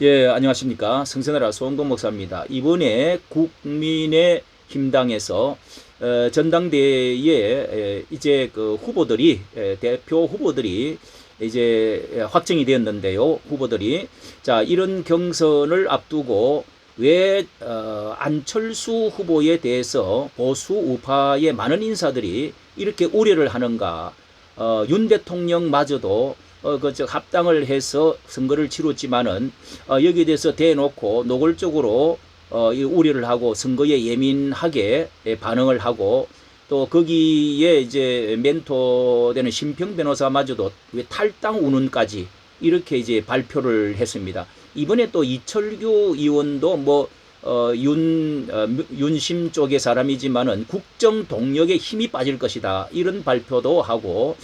예, 안녕하십니까. 성선하라 소원금 목사입니다. 이번에 국민의 힘당에서 어, 전당대회에 에, 이제 그 후보들이 에, 대표 후보들이 이제 확정이 되었는데요. 후보들이 자 이런 경선을 앞두고 왜 어, 안철수 후보에 대해서 보수 우파의 많은 인사들이 이렇게 우려를 하는가? 어, 윤 대통령마저도 어, 그, 저, 합당을 해서 선거를 치렀지만은, 어, 여기에 대해서 대놓고 노골적으로, 어, 이 우려를 하고 선거에 예민하게 예, 반응을 하고, 또 거기에 이제 멘토되는 심평 변호사마저도 왜 탈당 운운까지 이렇게 이제 발표를 했습니다. 이번에 또 이철규 의원도 뭐, 어, 윤, 어, 윤심 쪽의 사람이지만은 국정 동력에 힘이 빠질 것이다. 이런 발표도 하고,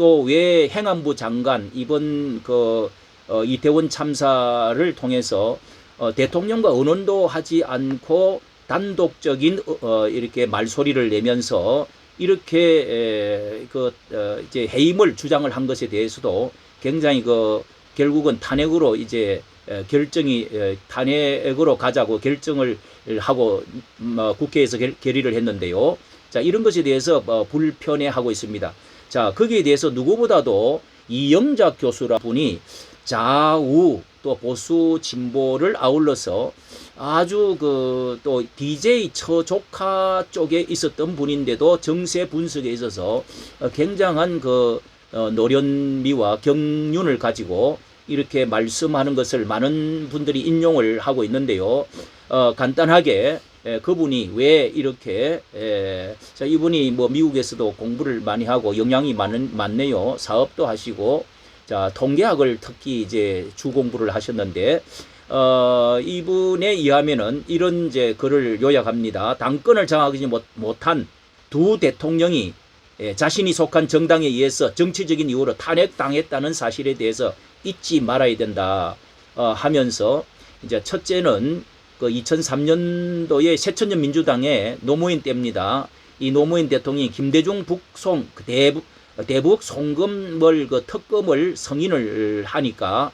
또 왜 행안부 장관 이번 그 어, 이태원 참사를 통해서 어, 대통령과 의논도 하지 않고 단독적인 어, 어, 이렇게 말소리를 내면서 이렇게 에, 그 어, 이제 해임을 주장을 한 것에 대해서도 굉장히 그 결국은 탄핵으로 이제 에, 결정이 에, 탄핵으로 가자고 결정을 하고 음, 어, 국회에서 결, 결의를 했는데요. 자 이런 것에 대해서 어, 불편해하고 있습니다. 자, 거기에 대해서 누구보다도 이영작 교수라 분이 좌우 또 보수 진보를 아울러서 아주 그 또 DJ 처조카 쪽에 있었던 분인데도 정세 분석에 있어서 어, 굉장한 그 어, 노련미와 경륜을 가지고 이렇게 말씀하는 것을 많은 분들이 인용을 하고 있는데요. 어, 간단하게 에, 그분이 왜 이렇게 에, 자 이분이 뭐 미국에서도 공부를 많이 하고 영향이 많은 많네요. 사업도 하시고 자 통계학을 특히 이제 주 공부를 하셨는데 어 이분에 의하면은 이런 이제 글을 요약합니다. 당권을 장악하지 못, 못한 두 대통령이 예, 자신이 속한 정당에 의해서 정치적인 이유로 탄핵당했다는 사실에 대해서 잊지 말아야 된다 어, 하면서 이제 첫째는 그 2003년도에 새천년 민주당의 노무현 때입니다. 이 노무현 대통령이 김대중 북송 그 대북 대북 송금을 그 특검을 승인을 하니까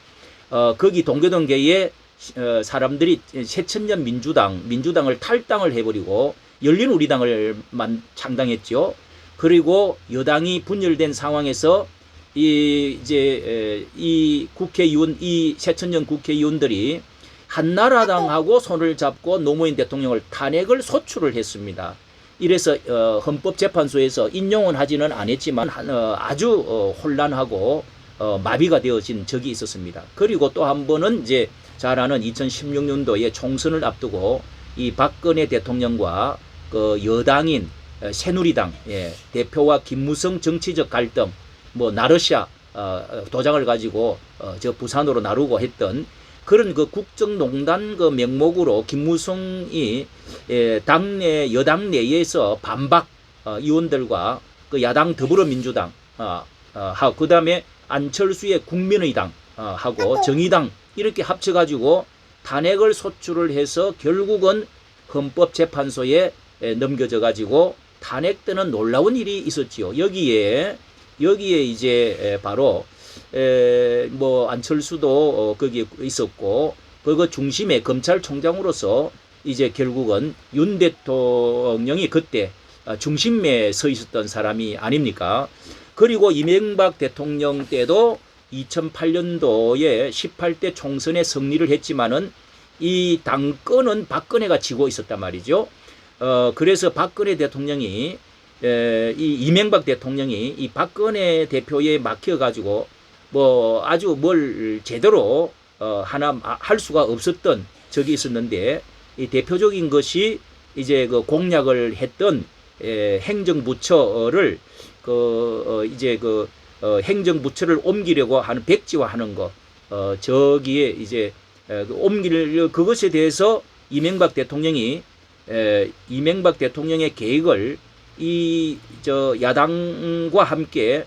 어 거기 동교동계에 어, 사람들이 새천년 민주당 민주당을 탈당을 해버리고 열린 우리당을 만 창당했죠. 그리고 여당이 분열된 상황에서 이 이제 에, 이 국회의원 이 새천년 국회의원들이 한나라당하고 손을 잡고 노무현 대통령을 탄핵을 소추를 했습니다. 이래서 어, 헌법재판소에서 인용은 하지는 않았지만 어, 아주 어, 혼란하고 어, 마비가 되어진 적이 있었습니다. 그리고 또 한 번은 이제 잘 아는 2016년도에 총선을 앞두고 이 박근혜 대통령과 그 여당인 어, 새누리당 예, 대표와 김무성 정치적 갈등 뭐 나르샤 어, 어, 도장을 가지고 어, 저 부산으로 나르고 했던 그런 그 국정농단 그 명목으로 김무성이 예, 당내 여당 내에서 반박 어, 의원들과 그 야당 더불어민주당 어, 어, 하고 그다음에 안철수의 국민의당 어, 하고 정의당 이렇게 합쳐가지고 탄핵을 소추를 해서 결국은 헌법재판소에 에, 넘겨져 가지고 탄핵되는 놀라운 일이 있었지요. 여기에 여기에 이제 에, 바로 에, 뭐 안철수도 어, 거기에 있었고 그 중심에 검찰총장으로서 이제 결국은 윤 대통령이 그때 아, 중심에 서 있었던 사람이 아닙니까? 그리고 이명박 대통령 때도 2008년도에 18대 총선에 승리를 했지만은 이 당권은 박근혜가 지고 있었단 말이죠. 어, 그래서 박근혜 대통령이 에, 이 이명박 대통령이 이 박근혜 대표에 막혀가지고 뭐 아주 뭘 제대로 어, 하나 할 수가 없었던 적이 있었는데 이 대표적인 것이 이제 그 공약을 했던 에, 행정부처를 그 어, 이제 그 어, 행정부처를 옮기려고 하는 백지화하는 거 어, 저기에 이제 에, 그 옮길 그것에 대해서 이명박 대통령이 에, 이명박 대통령의 계획을 이 저 야당과 함께 에,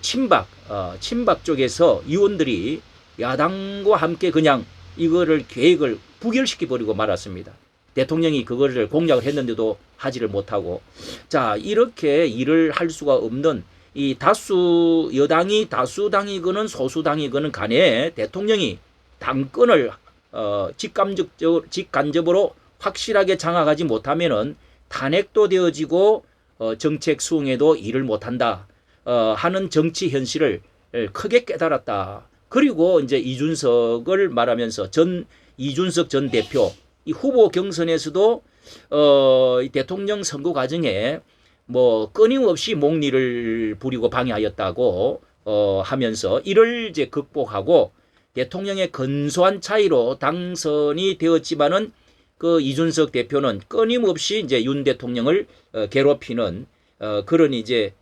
친박 어, 친박 쪽에서 의원들이 야당과 함께 그냥 이거를 계획을 부결시켜 버리고 말았습니다. 대통령이 그거를 공약을 했는데도 하지를 못하고 자 이렇게 일을 할 수가 없는 이 다수 여당이 다수당이거는 소수당이거는 간에 대통령이 당권을 어, 직감적적으로 직간접으로 확실하게 장악하지 못하면은 탄핵도 되어지고 어, 정책 수행에도 일을 못한다 어, 하는 정치 현실을 에, 크게 깨달았다. 그리고 이제 이준석을 말하면서 전 이준석 전 대표 이 후보 경선에서도 어, 이 대통령 선거 과정에 뭐 끊임없이 목리를 부리고 방해하였다고 어, 하면서 이를 이제 극복하고 대통령의 근소한 차이로 당선이 되었지만은 그 이준석 대표는 끊임없이 이제 윤 대통령을 어, 괴롭히는 어, 그런 이제 에,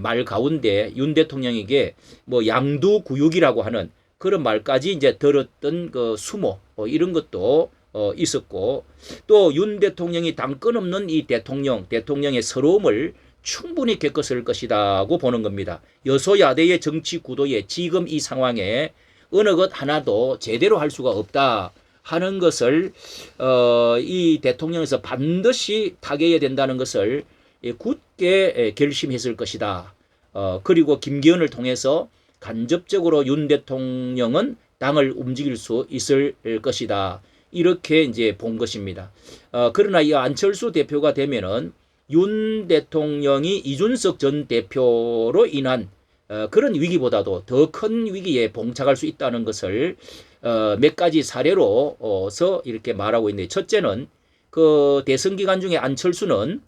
말 가운데 윤 대통령에게 뭐 양두구육이라고 하는 그런 말까지 이제 들었던 그 수모 어, 이런 것도 어, 있었고 또 윤 대통령이 당권 없는 이 대통령 대통령의 서러움을 충분히 겪었을 것이다고 보는 겁니다. 여소야대의 정치 구도에 지금 이 상황에 어느 것 하나도 제대로 할 수가 없다 하는 것을 어, 이 대통령에서 반드시 타개해야 된다는 것을 예, 굳게 예, 결심했을 것이다. 어, 그리고 김기현을 통해서 간접적으로 윤 대통령은 당을 움직일 수 있을 것이다. 이렇게 이제 본 것입니다. 어, 그러나 이 안철수 대표가 되면은 윤 대통령이 이준석 전 대표로 인한 어, 그런 위기보다도 더 큰 위기에 봉착할 수 있다는 것을 어, 몇 가지 사례로서 이렇게 말하고 있는데 첫째는 그 대선 기간 중에 안철수는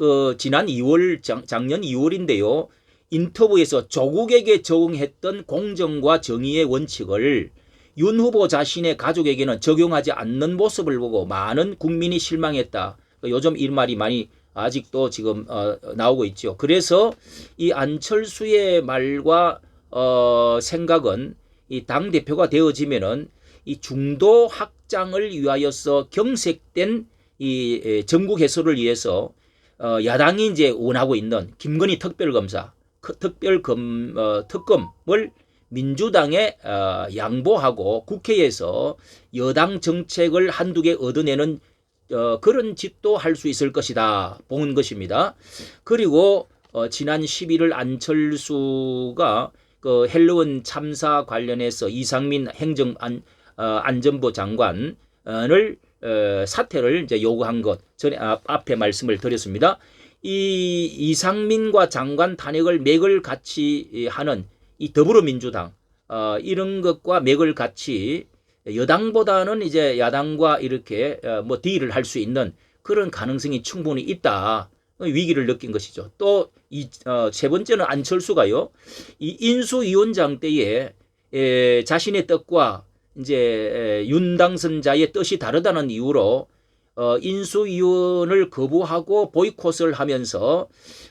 그 지난 2월 작, 작년 2월인데요. 인터뷰에서 조국에게 적용했던 공정과 정의의 원칙을 윤 후보 자신의 가족에게는 적용하지 않는 모습을 보고 많은 국민이 실망했다. 요즘 이 말이 많이 아직도 지금 어, 나오고 있죠. 그래서 이 안철수의 말과 어, 생각은 이 당 대표가 되어지면은 이 중도 확장을 위하여서 경색된 이 에, 전국 해소를 위해서 어, 야당이 이제 원하고 있는 김건희 특별검사, 그 특별검 어, 특검을 민주당에 어, 양보하고 국회에서 여당 정책을 한두 개 얻어내는 어, 그런 짓도 할 수 있을 것이다 본 것입니다. 그리고 어, 지난 11일 안철수가 그 헬로원 참사 관련해서 이상민 행정 안, 어, 안전부 장관을 어, 사퇴를 이제 요구한 것 전에 앞, 앞에 말씀을 드렸습니다. 이 이상민과 장관 탄핵을 맥을 같이 하는 이 더불어민주당 어, 이런 것과 맥을 같이 여당보다는 이제 야당과 이렇게 어, 뭐 딜을 할 수 있는 그런 가능성이 충분히 있다. 위기를 느낀 것이죠. 또 이세 어, 번째는 안철수가요. 이 인수위원장 때에 에, 자신의 뜻과 이제 에, 윤 당선자의 뜻이 다르다는 이유로 어, 인수위원을 거부하고 보이콧을 하면서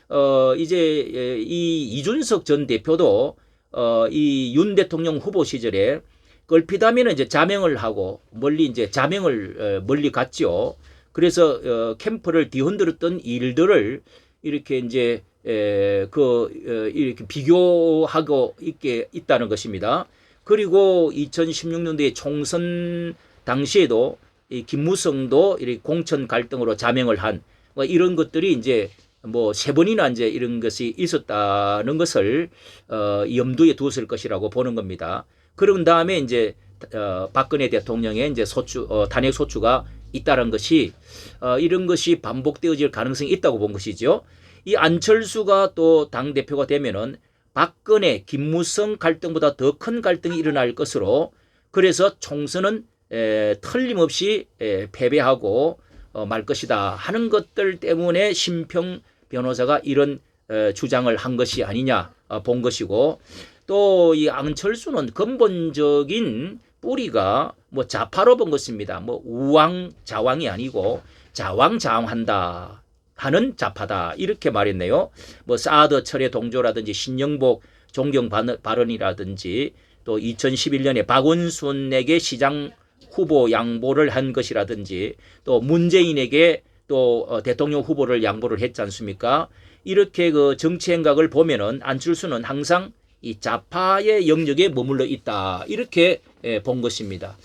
어, 이제 에, 이 이준석 전 대표도 어, 이 윤 대통령 후보 시절에 걸피다면 이제 자명을 하고 멀리 이제 자명을 어, 멀리 갔죠. 그래서 어, 캠프를 뒤흔들었던 일들을 이렇게 이제 에, 그 어, 이렇게 비교하고 있게 있다는 것입니다. 그리고 2016년도에 총선 당시에도 이 김무성도 이렇게 공천 갈등으로 자명을 한 뭐 이런 것들이 이제 뭐 세 번이나 이제 이런 것이 있었다는 것을 어, 염두에 두었을 것이라고 보는 겁니다. 그런 다음에 이제 어, 박근혜 대통령의 이제 소추 어, 탄핵 소추가 있다는 것이 어, 이런 것이 반복되어질 가능성이 있다고 본 것이죠. 이 안철수가 또 당 대표가 되면은 박근혜, 김무성 갈등보다 더 큰 갈등이 일어날 것으로 그래서 총선은 에, 틀림없이 에, 패배하고 어, 말 것이다 하는 것들 때문에 심평 변호사가 이런 에, 주장을 한 것이 아니냐 어, 본 것이고 또 이 안철수는 근본적인 뿌리가 뭐 좌파로 본 것입니다. 뭐 우왕 좌왕이 아니고 좌왕좌왕한다 하는 좌파다 이렇게 말했네요. 뭐 사드 철의 동조라든지 신영복 존경 발언이라든지 또 2011년에 박원순에게 시장 후보 양보를 한 것이라든지 또 문재인에게 또 어, 대통령 후보를 양보를 했지 않습니까? 이렇게 그 정치 행각을 보면은 안철수는 항상 이 좌파의 영역에 머물러 있다 이렇게 예, 본 것입니다.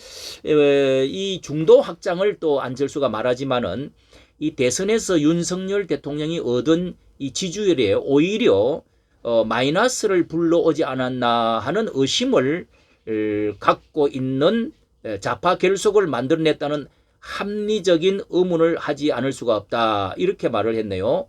이 중도 확장을 또 안철수가 말하지만은 이 대선에서 윤석열 대통령이 얻은 이 지지율에 오히려 어, 마이너스를 불러오지 않았나 하는 의심을 갖고 있는 에, 좌파 결속을 만들어냈다는 합리적인 의문을 하지 않을 수가 없다. 이렇게 말을 했네요.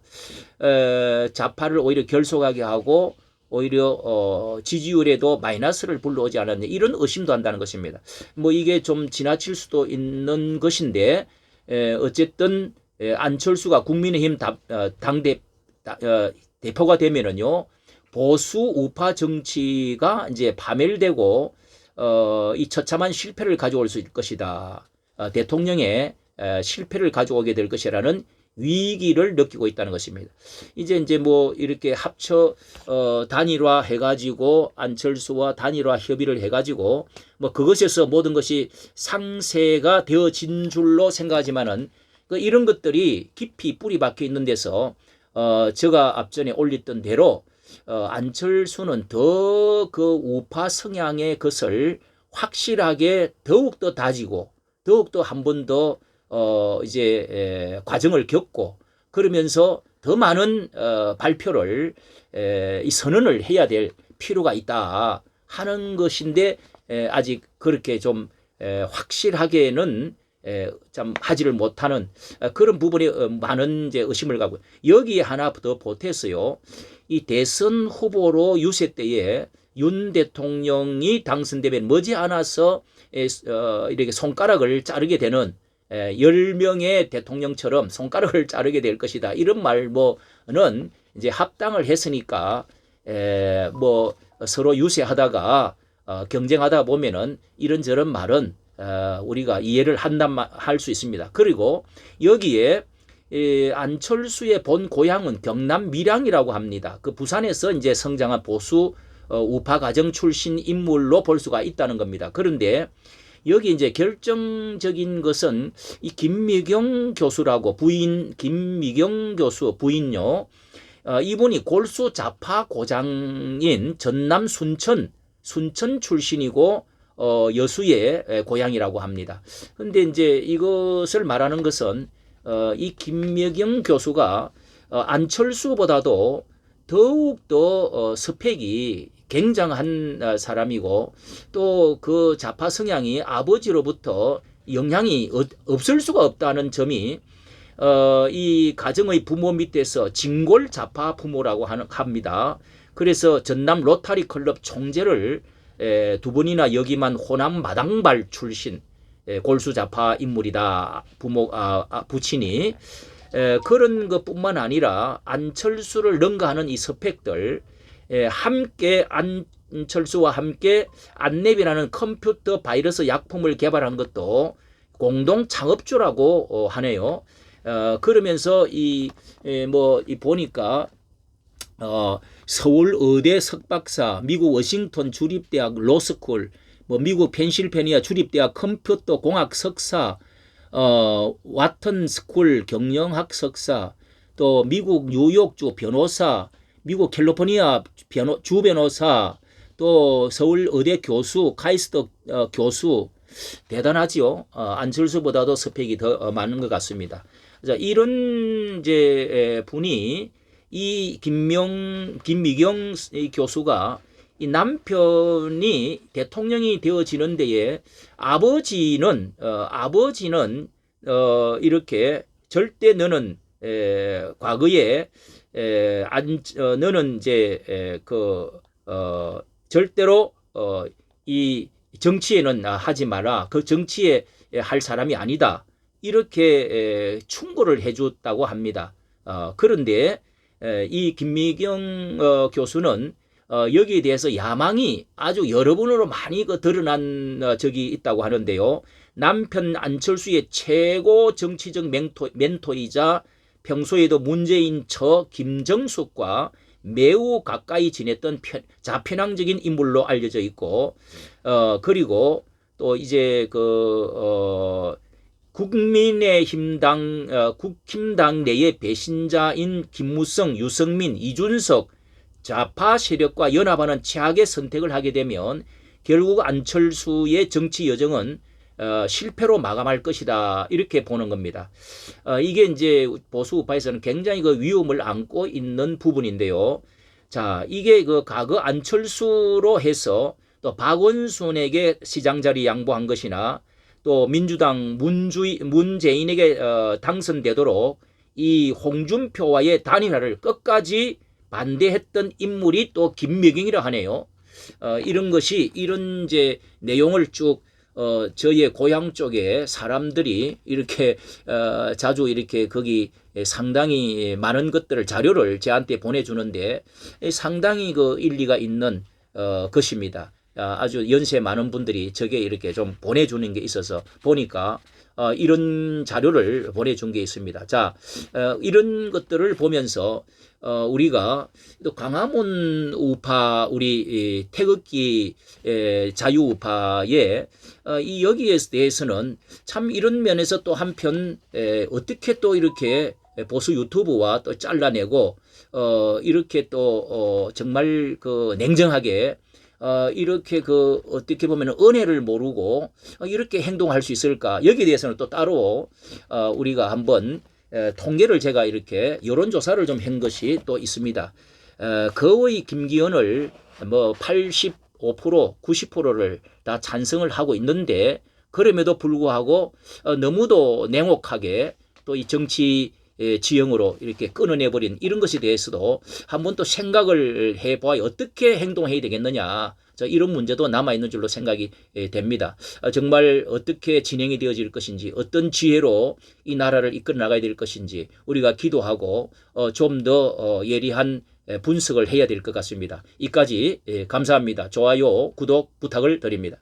에, 좌파를 오히려 결속하게 하고 오히려 어, 지지율에도 마이너스를 불러오지 않았냐 이런 의심도 한다는 것입니다. 뭐 이게 좀 지나칠 수도 있는 것인데 에, 어쨌든 에, 안철수가 국민의힘 다- 어, 당대 다- 어, 대표가 되면은요 보수 우파 정치가 이제 파멸되고 어, 이 처참한 실패를 가져올 수 있을 것이다. 어, 대통령의 에, 실패를 가져오게 될 것이라는 위기를 느끼고 있다는 것입니다. 이제 이제 뭐 이렇게 합쳐 어, 단일화 해가지고 안철수와 단일화 협의를 해가지고 뭐 그것에서 모든 것이 상세가 되어진 줄로 생각하지만은 그 이런 것들이 깊이 뿌리 박혀 있는 데서 어, 제가 앞전에 올렸던 대로 어, 안철수는 더 그 우파 성향의 것을 확실하게 더욱 더 다지고 더욱 더 한 번 더 어, 이제 에, 과정을 겪고 그러면서 더 많은 어, 발표를 에, 이 선언을 해야 될 필요가 있다 하는 것인데 에, 아직 그렇게 좀 에, 확실하게는 에, 참 하지를 못하는 어, 그런 부분에 어, 많은 이제 의심을 가고 여기에 하나 더 보태서요. 이 대선 후보로 유세 때에 윤 대통령이 당선되면 머지않아서 에, 어, 이렇게 손가락을 자르게 되는 에, 10명의 대통령처럼 손가락을 자르게 될 것이다. 이런 말 뭐는 이제 합당을 했으니까 에, 뭐 서로 유세하다가 어, 경쟁하다 보면은 이런저런 말은 어, 우리가 이해를 한단 할 수 있습니다. 그리고 여기에 이 안철수의 본 고향은 경남 밀양이라고 합니다. 그 부산에서 이제 성장한 보수 어, 우파 가정 출신 인물로 볼 수가 있다는 겁니다. 그런데 여기 이제 결정적인 것은 이 김미경 교수라고 부인 김미경 교수 부인요. 어, 이분이 골수 좌파 고장인 전남 순천 순천 출신이고 어, 여수의 에, 고향이라고 합니다. 근데 이제 이것을 말하는 것은 어, 이 김미경 교수가 어, 안철수보다도 더욱 더 어, 스펙이 굉장한 어, 사람이고 또그 좌파 성향이 아버지로부터 영향이 없- 없을 수가 없다는 점이 어, 이 가정의 부모 밑에서 진골 좌파 부모라고 하는, 합니다. 그래서 전남 로타리 클럽 총재를 에, 두 번이나 역임한 호남 마당발 출신 에, 골수 좌파 인물이다. 부모 아, 아, 부친이 에, 그런 것뿐만 아니라 안철수를 능가하는 이 스펙들 에, 함께 안철수와 함께 안랩이라는 컴퓨터 바이러스 약품을 개발한 것도 공동 창업주라고 어, 하네요. 어, 그러면서 이 뭐이 보니까 어, 서울 의대 석박사, 미국 워싱턴 주립대학 로스쿨, 뭐 미국 펜실베니아 주립대학 컴퓨터 공학 석사, 어, 와튼 스쿨 경영학 석사, 또 미국 뉴욕주 변호사, 미국 캘리포니아 변호, 주 변호사, 또 서울 의대 교수, 카이스트 어, 교수 대단하지요. 어, 안철수보다도 스펙이 더 어, 많은 것 같습니다. 자, 이런 이제 에, 분이 이 김명 김미경 이 교수가 이 남편이 대통령이 되어지는 데에 아버지는 어, 아버지는 어, 이렇게 절대 너는 에, 과거에 에, 안, 어, 너는 이제 에, 그 어, 절대로 어, 이 정치에는 아, 하지 마라. 그 정치에 할 사람이 아니다. 이렇게 에, 충고를 해줬다고 합니다. 어, 그런데 에, 이 김미경 어, 교수는 어, 여기에 대해서 야망이 아주 여러 번으로 많이 그 드러난 어, 적이 있다고 하는데요. 남편 안철수의 최고 정치적 멘토, 멘토이자 평소에도 문재인 처 김정숙과 매우 가까이 지냈던 편, 자편향적인 인물로 알려져 있고, 어, 그리고 또 이제 그, 어, 국민의힘당, 어, 국힘당 내의 배신자인 김무성, 유성민, 이준석, 좌파 세력과 연합하는 최악의 선택을 하게 되면 결국 안철수의 정치 여정은 어, 실패로 마감할 것이다 이렇게 보는 겁니다. 어, 이게 이제 보수 우파에서는 굉장히 그 위험을 안고 있는 부분인데요. 자, 이게 그 과거 안철수로 해서 또또 박원순에게 시장 자리 양보한 것이나 또 민주당 문주이, 문재인에게 어, 당선되도록 이 홍준표와의 단일화를 끝까지 반대했던 인물이 또 김미경이라 하네요. 어, 이런 것이 이런 이제 내용을 쭉 어, 저희의 고향 쪽에 사람들이 이렇게 어, 자주 이렇게 거기 상당히 많은 것들을 자료를 저한테 보내주는데 상당히 그 일리가 있는 어, 것입니다. 아, 아주 연세 많은 분들이 저게 이렇게 좀 보내주는 게 있어서 보니까 어, 이런 자료를 보내준 게 있습니다. 자, 어, 이런 것들을 보면서 어, 우리가 또 광화문 우파 우리 이 태극기 에, 자유우파의 어, 이 여기에 대해서는 참 이런 면에서 또 한편 에, 어떻게 또 이렇게 보수 유튜브와 또 잘라내고 어, 이렇게 또 어, 정말 그 냉정하게 어, 이렇게 그 어떻게 보면 은혜를 모르고 어, 이렇게 행동할 수 있을까 여기에 대해서는 또 따로 어, 우리가 한번 에, 통계를 제가 이렇게 여론 조사를 좀 한 것이 또 있습니다. 에, 거의 김기현을 뭐 85% 90%를 다 찬성을 하고 있는데 그럼에도 불구하고 어, 너무도 냉혹하게 또 이 정치 예, 지형으로 이렇게 끊어내버린 이런 것에 대해서도 한번 또 생각을 해봐야 어떻게 행동해야 되겠느냐. 자, 이런 문제도 남아있는 줄로 생각이 예, 됩니다. 아, 정말 어떻게 진행이 되어질 것인지, 어떤 지혜로 이 나라를 이끌어 나가야 될 것인지, 우리가 기도하고, 어, 좀 더, 어, 예리한 예, 분석을 해야 될 것 같습니다. 이까지, 예, 감사합니다. 좋아요, 구독 부탁을 드립니다.